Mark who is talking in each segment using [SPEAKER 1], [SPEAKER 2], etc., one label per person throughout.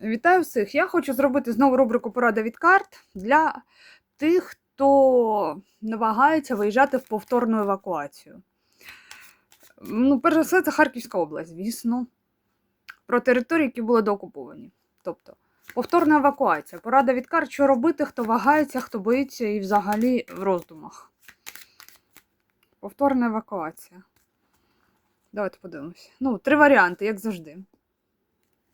[SPEAKER 1] Вітаю всіх! Я хочу зробити знову рубрику Порада від карт для тих, хто намагається виїжджати в повторну евакуацію. Ну, перш за все, це Харківська область, звісно. Про території, які були доокуповані. Тобто, повторна евакуація. Порада від карт, що робити, хто вагається, хто боїться і взагалі в роздумах. Повторна евакуація. Давайте подивимося. Ну, три варіанти, як завжди.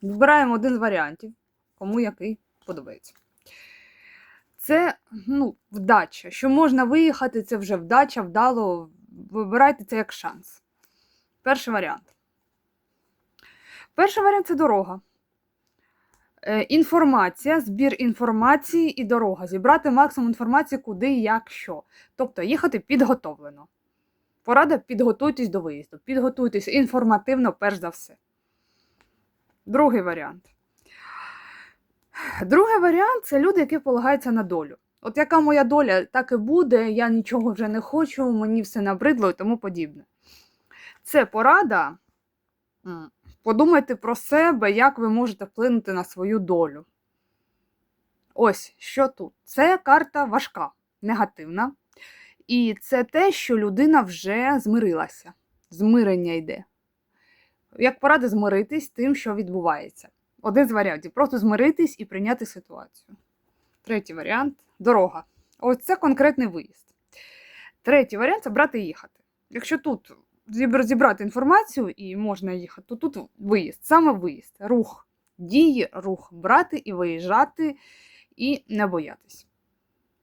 [SPEAKER 1] Вибираємо один з варіантів, кому який подобається. Це ну, вдача. Що можна виїхати, це вже вдача, вдало. Вибирайте це як шанс. Перший варіант. Перший варіант це дорога. Е, інформація, збір інформації і дорога. Зібрати максимум інформації, куди, як, що. Тобто їхати підготовлено. Порада підготуйтесь до виїзду. Підготуйтесь інформативно, перш за все. Другий варіант. Другий варіант це люди, які полагаються на долю. От яка моя доля, так і буде, я нічого вже не хочу, мені все набридло і тому подібне. Це порада. Подумайте про себе, як ви можете вплинути на свою долю. Ось що тут. Це карта важка, негативна. І це те, що людина вже змирилася. Змирення йде. Як порада змиритись тим, що відбувається. Один з варіантів просто змиритись і прийняти ситуацію. Третій варіант дорога. Ось це конкретний виїзд. Третій варіант це брати і їхати. Якщо тут зібрати інформацію і можна їхати, то тут виїзд, саме виїзд, рух, дії, рух, брати і виїжджати, і не боятись.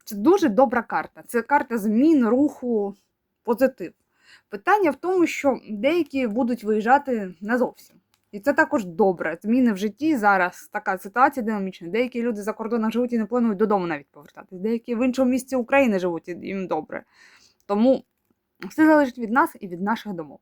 [SPEAKER 1] Це дуже добра карта. Це карта змін, руху, позитив. Питання в тому, що деякі будуть виїжджати назовсім. І це також добре. Зміни в житті зараз така ситуація динамічна. Деякі люди за кордоном живуть і не планують додому навіть повертатись. Деякі в іншому місці України живуть і їм добре. Тому все залежить від нас і від наших думок.